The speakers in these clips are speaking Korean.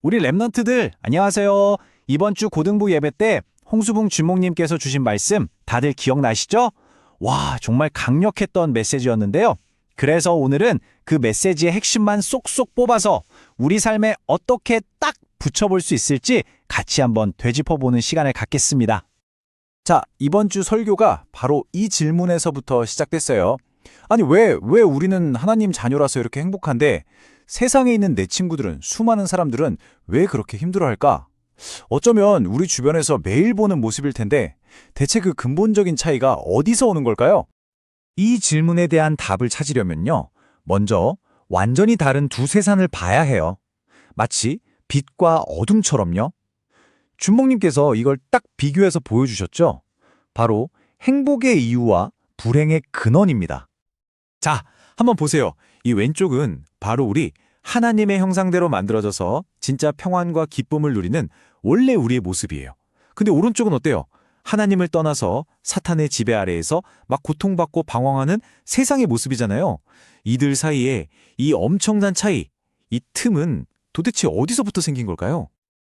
우리 랩넌트들 안녕하세요. 이번 주 고등부 예배 때 홍수봉 주목님께서 주신 말씀 다들 기억나시죠? 와, 정말 강력했던 메시지였는데요. 그래서 오늘은 그 메시지의 핵심만 쏙쏙 뽑아서 우리 삶에 어떻게 딱 붙여볼 수 있을지 같이 한번 되짚어보는 시간을 갖겠습니다. 자, 이번 주 설교가 바로 이 질문에서부터 시작됐어요. 아니, 왜, 왜 우리는 하나님 자녀라서 이렇게 행복한데 세상에 있는 내 친구들은, 수많은 사람들은 왜 그렇게 힘들어할까? 어쩌면 우리 주변에서 매일 보는 모습일 텐데 대체 그 근본적인 차이가 어디서 오는 걸까요? 이 질문에 대한 답을 찾으려면요. 먼저 완전히 다른 두 세상을 봐야 해요. 마치 빛과 어둠처럼요. 준목님께서 이걸 딱 비교해서 보여주셨죠? 바로 행복의 이유와 불행의 근원입니다. 자, 한번 보세요. 이 왼쪽은 바로 우리 하나님의 형상대로 만들어져서 진짜 평안과 기쁨을 누리는 원래 우리의 모습이에요. 근데 오른쪽은 어때요? 하나님을 떠나서 사탄의 지배 아래에서 막 고통받고 방황하는 세상의 모습이잖아요. 이들 사이에 이 엄청난 차이, 이 틈은 도대체 어디서부터 생긴 걸까요?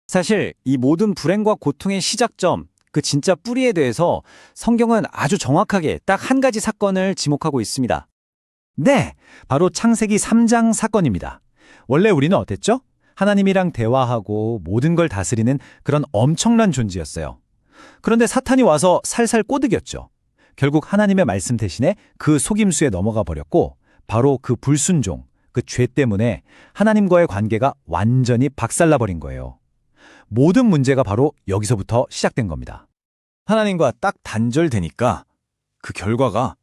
사실 이 모든 불행과 고통의 시작점, 그 진짜 뿌리에 대해서 성경은 아주 정확하게 딱 한 가지 사건을 지목하고 있습니다. 네, 바로 창세기 3장 사건입니다. 원래 우리는 어땠죠? 하나님이랑 대화하고 모든 걸 다스리는 그런 엄청난 존재였어요. 그런데 사탄이 와서 살살 꼬드겼죠. 결국 하나님의 말씀 대신에 그 속임수에 넘어가 버렸고 바로 그 불순종, 그 죄 때문에 하나님과의 관계가 완전히 박살나 버린 거예요. 모든 문제가 바로 여기서부터 시작된 겁니다. 하나님과 딱 단절되니까 그 결과가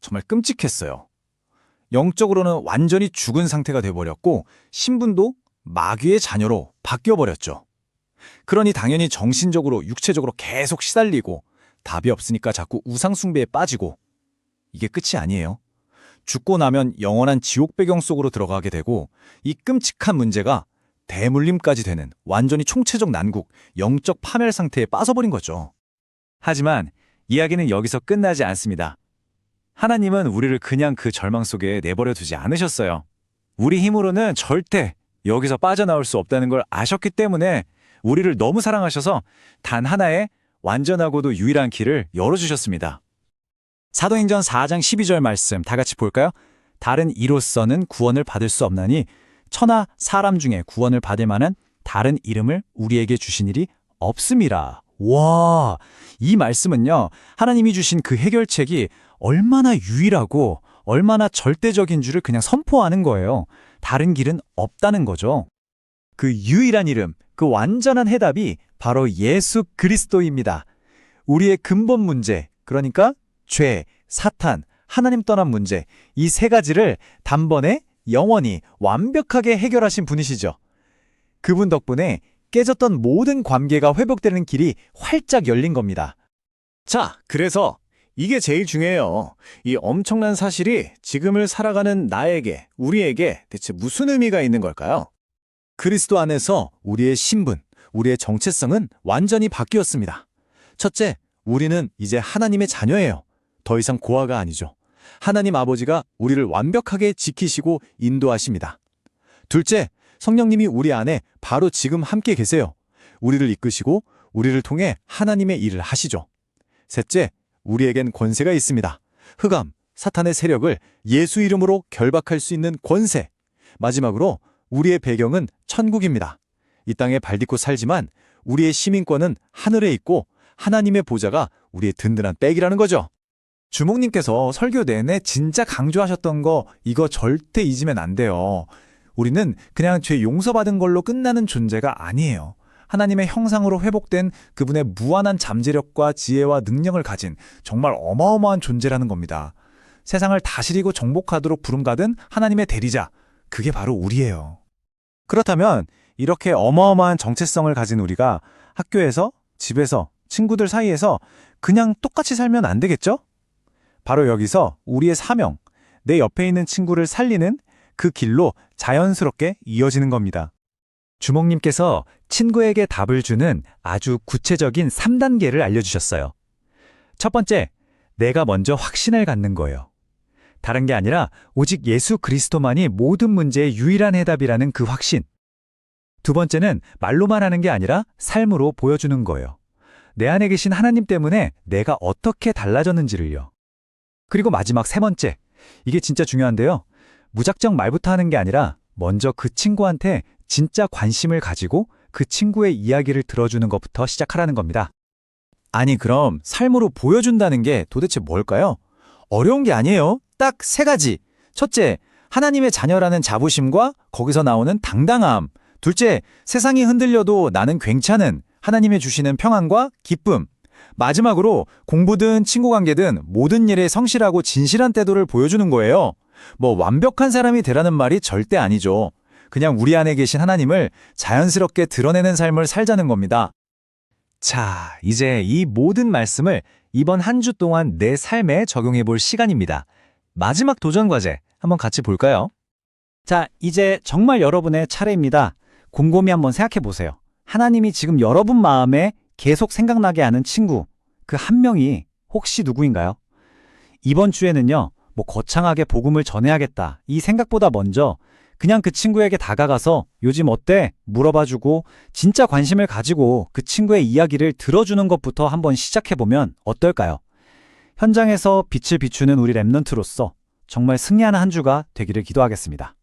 정말 끔찍했어요. 영적으로는 완전히 죽은 상태가 돼버렸고 신분도 마귀의 자녀로 바뀌어버렸죠. 그러니 당연히 정신적으로 육체적으로 계속 시달리고 답이 없으니까 자꾸 우상숭배에 빠지고 이게 끝이 아니에요. 죽고 나면 영원한 지옥 배경 속으로 들어가게 되고 이 끔찍한 문제가 대물림까지 되는 완전히 총체적 난국, 영적 파멸 상태에 빠져버린 거죠. 하지만 이야기는 여기서 끝나지 않습니다. 하나님은 우리를 그냥 그 절망 속에 내버려 두지 않으셨어요. 우리 힘으로는 절대 여기서 빠져나올 수 없다는 걸 아셨기 때문에 우리를 너무 사랑하셔서 단 하나의 완전하고도 유일한 길을 열어주셨습니다. 사도행전 4장 12절 말씀 다 같이 볼까요? 다른 이로서는 구원을 받을 수 없나니 천하 사람 중에 구원을 받을 만한 다른 이름을 우리에게 주신 일이 없음이라. 와, 이 말씀은요, 하나님이 주신 그 해결책이 얼마나 유일하고 얼마나 절대적인 줄을 그냥 선포하는 거예요. 다른 길은 없다는 거죠. 그 유일한 이름, 그 완전한 해답이 바로 예수 그리스도입니다. 우리의 근본 문제, 그러니까 죄, 사탄, 하나님 떠난 문제, 이 세 가지를 단번에 영원히 완벽하게 해결하신 분이시죠. 그분 덕분에 깨졌던 모든 관계가 회복되는 길이 활짝 열린 겁니다. 자, 그래서 이게 제일 중요해요. 이 엄청난 사실이 지금을 살아가는 나에게, 우리에게 대체 무슨 의미가 있는 걸까요? 그리스도 안에서 우리의 신분, 우리의 정체성은 완전히 바뀌었습니다. 첫째, 우리는 이제 하나님의 자녀예요. 더 이상 고아가 아니죠. 하나님 아버지가 우리를 완벽하게 지키시고 인도하십니다. 둘째, 성령님이 우리 안에 바로 지금 함께 계세요. 우리를 이끄시고 우리를 통해 하나님의 일을 하시죠. 셋째, 우리에겐 권세가 있습니다. 흑암, 사탄의 세력을 예수 이름으로 결박할 수 있는 권세. 마지막으로 우리의 배경은 천국입니다. 이 땅에 발딛고 살지만 우리의 시민권은 하늘에 있고 하나님의 보좌가 우리의 든든한 백이라는 거죠. 주목님께서 설교 내내 진짜 강조하셨던 거 이거 절대 잊으면 안 돼요. 우리는 그냥 죄 용서받은 걸로 끝나는 존재가 아니에요. 하나님의 형상으로 회복된 그분의 무한한 잠재력과 지혜와 능력을 가진 정말 어마어마한 존재라는 겁니다. 세상을 다스리고 정복하도록 부름받은 하나님의 대리자, 그게 바로 우리예요. 그렇다면 이렇게 어마어마한 정체성을 가진 우리가 학교에서, 집에서, 친구들 사이에서 그냥 똑같이 살면 안 되겠죠? 바로 여기서 우리의 사명, 내 옆에 있는 친구를 살리는 그 길로 자연스럽게 이어지는 겁니다. 주목님께서 친구에게 답을 주는 아주 구체적인 3단계를 알려주셨어요. 첫 번째, 내가 먼저 확신을 갖는 거예요. 다른 게 아니라 오직 예수 그리스도만이 모든 문제의 유일한 해답이라는 그 확신. 두 번째는 말로만 하는 게 아니라 삶으로 보여주는 거예요. 내 안에 계신 하나님 때문에 내가 어떻게 달라졌는지를요. 그리고 마지막 세 번째. 이게 진짜 중요한데요. 무작정 말부터 하는 게 아니라 먼저 그 친구한테 진짜 관심을 가지고 그 친구의 이야기를 들어주는 것부터 시작하라는 겁니다. 아니 그럼 삶으로 보여준다는 게 도대체 뭘까요? 어려운 게 아니에요. 딱 세 가지. 첫째, 하나님의 자녀라는 자부심과 거기서 나오는 당당함. 둘째, 세상이 흔들려도 나는 괜찮은 하나님의 주시는 평안과 기쁨. 마지막으로 공부든 친구 관계든 모든 일에 성실하고 진실한 태도를 보여주는 거예요. 뭐 완벽한 사람이 되라는 말이 절대 아니죠. 그냥 우리 안에 계신 하나님을 자연스럽게 드러내는 삶을 살자는 겁니다. 자, 이제 이 모든 말씀을 이번 한 주 동안 내 삶에 적용해 볼 시간입니다. 마지막 도전 과제 한번 같이 볼까요? 자, 이제 정말 여러분의 차례입니다. 곰곰이 한번 생각해 보세요. 하나님이 지금 여러분 마음에 계속 생각나게 하는 친구, 그 한 명이 혹시 누구인가요? 이번 주에는요, 뭐 거창하게 복음을 전해야겠다. 이 생각보다 먼저 그냥 그 친구에게 다가가서 요즘 어때? 물어봐주고 진짜 관심을 가지고 그 친구의 이야기를 들어주는 것부터 한번 시작해보면 어떨까요? 현장에서 빛을 비추는 우리 랩넌트로서 정말 승리하는 한 주가 되기를 기도하겠습니다.